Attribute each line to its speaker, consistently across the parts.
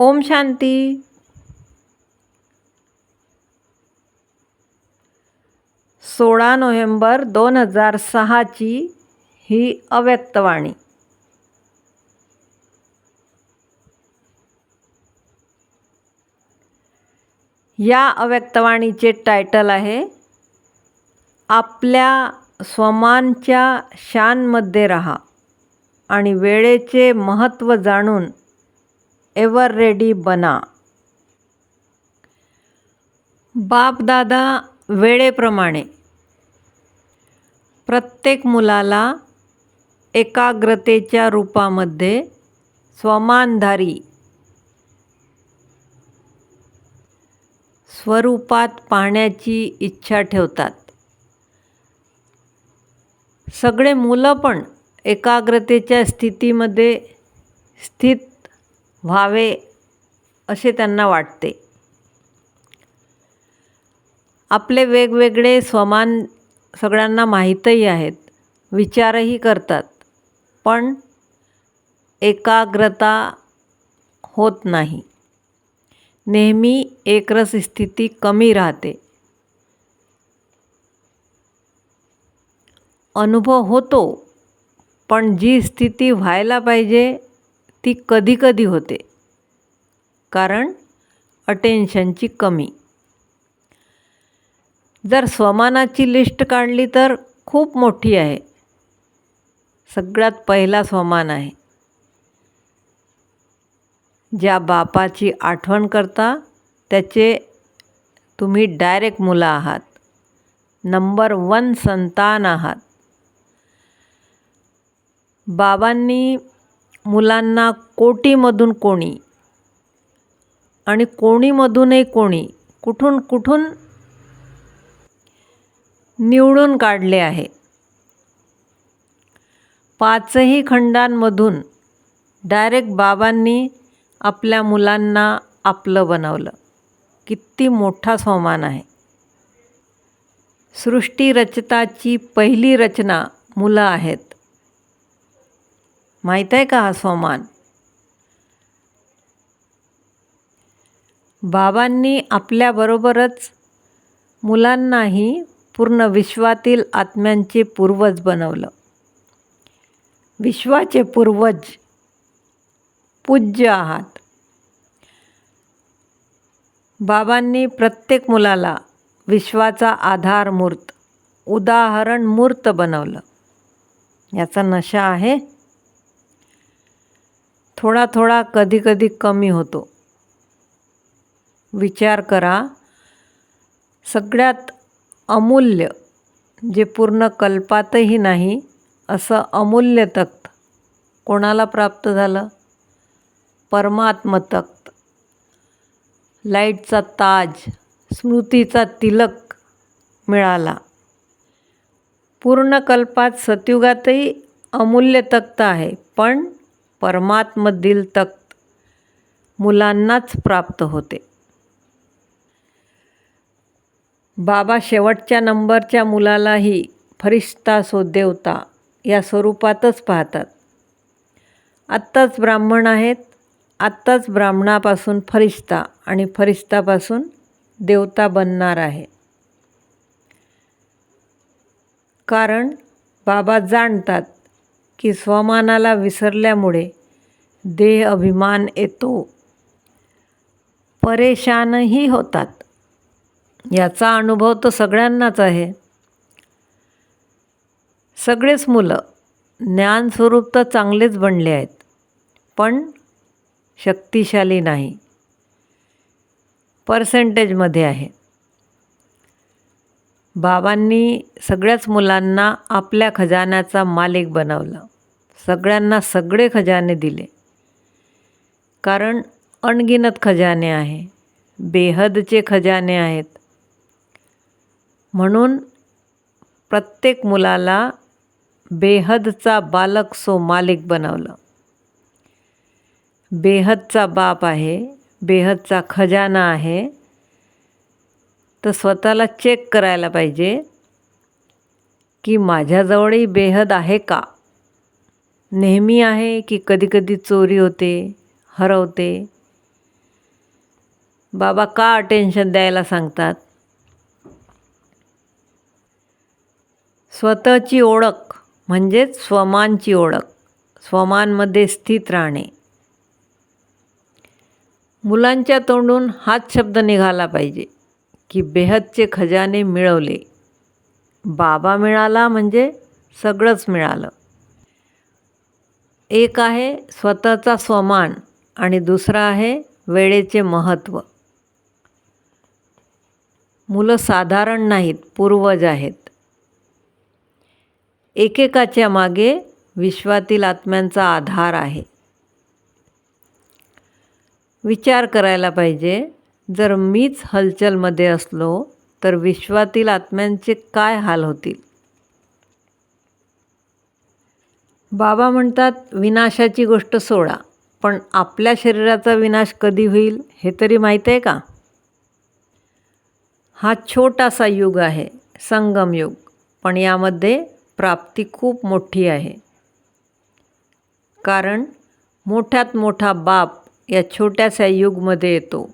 Speaker 1: ओम शांती. सोळा नोव्हेंबर दोन हजार सहाची ही अव्यक्तवाणी या अव्यक्तवाणीचे टायटल आहे आपल्या स्वमानच्या शानमध्ये रहा आणि वेळेचे महत्त्व जाणून एव्हर रेडी बना. बापदादा वेळेप्रमाणे प्रत्येक मुलाला एकाग्रतेच्या रूपामध्ये स्वमानधारी स्वरूपात पाहण्याची इच्छा ठेवतात. सगळे मुलं पण एकाग्रतेच्या स्थितीमध्ये स्थित व्हावे असे त्यांना वाटते. आपले वेगवेगळे स्वमान सगळ्यांना माहीतही आहेत विचारही करतात पण एकाग्रता होत नाही. नेहमी एकरस स्थिती कमी राहते. अनुभव होतो पण जी स्थिती व्हायला पाहिजे ती कधीकधी होते. कारण अटेन्शनची कमी. जर स्वमानाची लिस्ट काढली तर खूप मोठी आहे. सगळ्यात पहिला स्वमान आहे. ज्या बापाची आठवण करता त्याचे तुम्ही डायरेक्ट मुलं आहात. नंबर वन संतान आहात. बाबांनी मुलांना कोटीमधून कोणी आणि कोणीमधूनही कोणी कुठून कुठून निवडून काढले आहे. पाचही खंडांमधून डायरेक्ट बाबांनी आपल्या मुलांना आपलं बनवलं. किती मोठा स्वमान आहे. सृष्टी रचताची पहिली रचना मुलं आहेत. माहीत आहे का हा स्वमान बाबांनी आपल्याबरोबरच मुलांनाही पूर्ण विश्वातील आत्म्यांचे पूर्वज बनवलं. विश्वाचे पूर्वज पूज्य आहात. बाबांनी प्रत्येक मुलाला विश्वाचा आधार मूर्त उदाहरण मूर्त बनवलं. याचा नशा आहे? थोडा थोडा कधी कधी कमी होतो. विचार करा. सगळ्यात अमूल्य जे पूर्ण कल्पातही नाही असं अमूल्य तक्त कोणाला प्राप्त झालं? परमात्म तक्त लाईटचा ताज स्मृतीचा तिलक मिळाला. पूर्ण कल्पात सतयुगातही अमूल्य तक्त आहे पण परमात्मदिल तक्त मुलांनाच प्राप्त होते. बाबा शेवटच्या नंबरच्या मुलालाही फरिश्ता सो देवता या स्वरूपातच पाहतात. आत्ताच ब्राह्मण आहेत. आत्ताच ब्राह्मणापासून फरिश्ता आणि फरिश्तापासून देवता बनणार आहे. कारण बाबा जाणतात की स्वमानाला विसरल्यामुळे देह अभिमान येतो. परेशानही होतात. याचा अनुभव तर सगळ्यांनाच आहे. सगळेच मुलं ज्ञानस्वरूप तर चांगलेच बनले आहेत पण शक्तिशाली नाही. पर्सेंटेजमध्ये आहे. बाबांनी सगळ्याच मुलांना आपल्या खजान्याचा मालिक बनवलं. सगळ्यांना सगळे खजाने दिले. कारण अणगिनत खजाने आहे. बेहदचे खजाने आहेत. म्हणून प्रत्येक मुलाला बेहदचा बालक सो मालिक बनवलं. बेहदचा बाप आहे. बेहदचा खजाना आहे. तर स्वतःला चेक करायला पाहिजे की माझ्याजवळही बेहद आहे का? नेहमी आहे की कधीकधी चोरी होते हरवते? बाबा का अटेन्शन द्यायला सांगतात? स्वतःची ओळख म्हणजेच स्वमानची ओळख स्वमानमध्ये स्थित राहणे. मुलांच्या तोंडून हाच शब्द निघाला पाहिजे. की बेहदचे खजाने मिळवले. बाबा मिळाला म्हणजे सगळंच मिळालं. एक आहे स्वतःचा स्वमान आणि दुसरा आहे वेळेचे महत्त्व. मुलं साधारण नाहीत पूर्वज आहेत. एकेकाच्या मागे विश्वातील आत्म्यांचा आधार आहे. विचार करायला पाहिजे जर मीच हलचलमध्ये असलो तर विश्वातील आत्म्यांचे काय हाल होतील? बाबा म्हणतात विनाशाची गोष्ट सोडा पण आपल्या शरीराचा विनाश कधी होईल हे तरी माहीत आहे का? हा छोटासा युग आहे संगम युग पण यामध्ये प्राप्ती खूप मोठी आहे. कारण मोठ्यात मोठा बाप या छोट्याशा युगमध्ये येतो.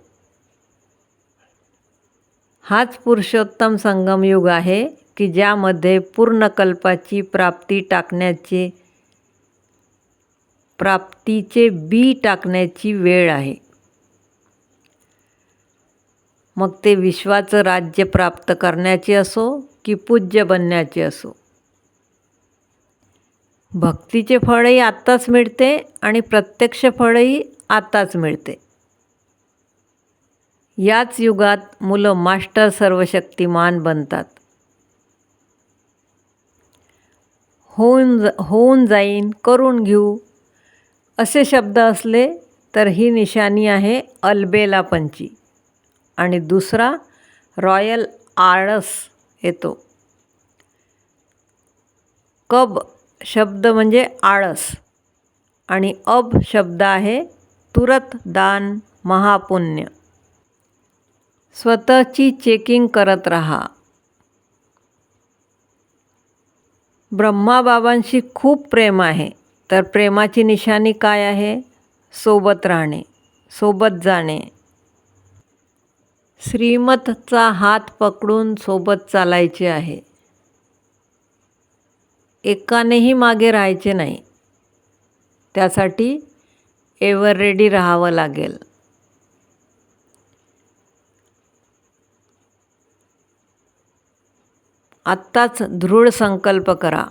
Speaker 1: हाच पुरुषोत्तम संगमयुग आहे की ज्यामध्ये पूर्णकल्पाची प्राप्ती टाकण्याचे प्राप्तीचे बी टाकण्याची वेळ आहे. मग ते विश्वाचं राज्य प्राप्त करण्याचे असो की पूज्य बनण्याचे असो. भक्तीचे फळही आत्ताच मिळते आणि प्रत्यक्ष फळही आत्ताच मिळते. याच युगात मुलं मास्टर सर्वशक्तिमान बनतात. होऊन ज होऊन जाईन करून घेऊ असे शब्द असले तर ही निशाणी आहे अल्बेलापंची आणि दुसरा रॉयल आळस येतो. कब शब्द म्हणजे आळस. आणि अब शब्द आहे तुरत दान महापुण्य. स्वतःची चेकिंग करत राहा. ब्रह्माबाबांशी खूप प्रेम आहे. तर प्रेमाची निशाणी काय आहे? सोबत राहणे सोबत जाणे. श्रीमतचा हात पकडून सोबत चालायचे आहे. एकानेही मागे राहायचे नाही. त्यासाठी एवर रेडी राहावं लागेल. आत्ताच दृढ संकल्प करा.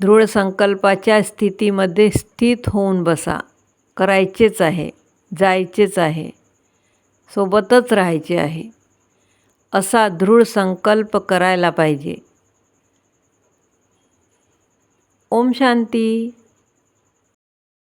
Speaker 1: दृढ संकल्पाच्या स्थितीमध्ये स्थित होऊन बसा. करायचेच आहे जायचेच आहे सोबतच राहायचे आहे. असा दृढ संकल्प करायला पाहिजे. ओम शांती.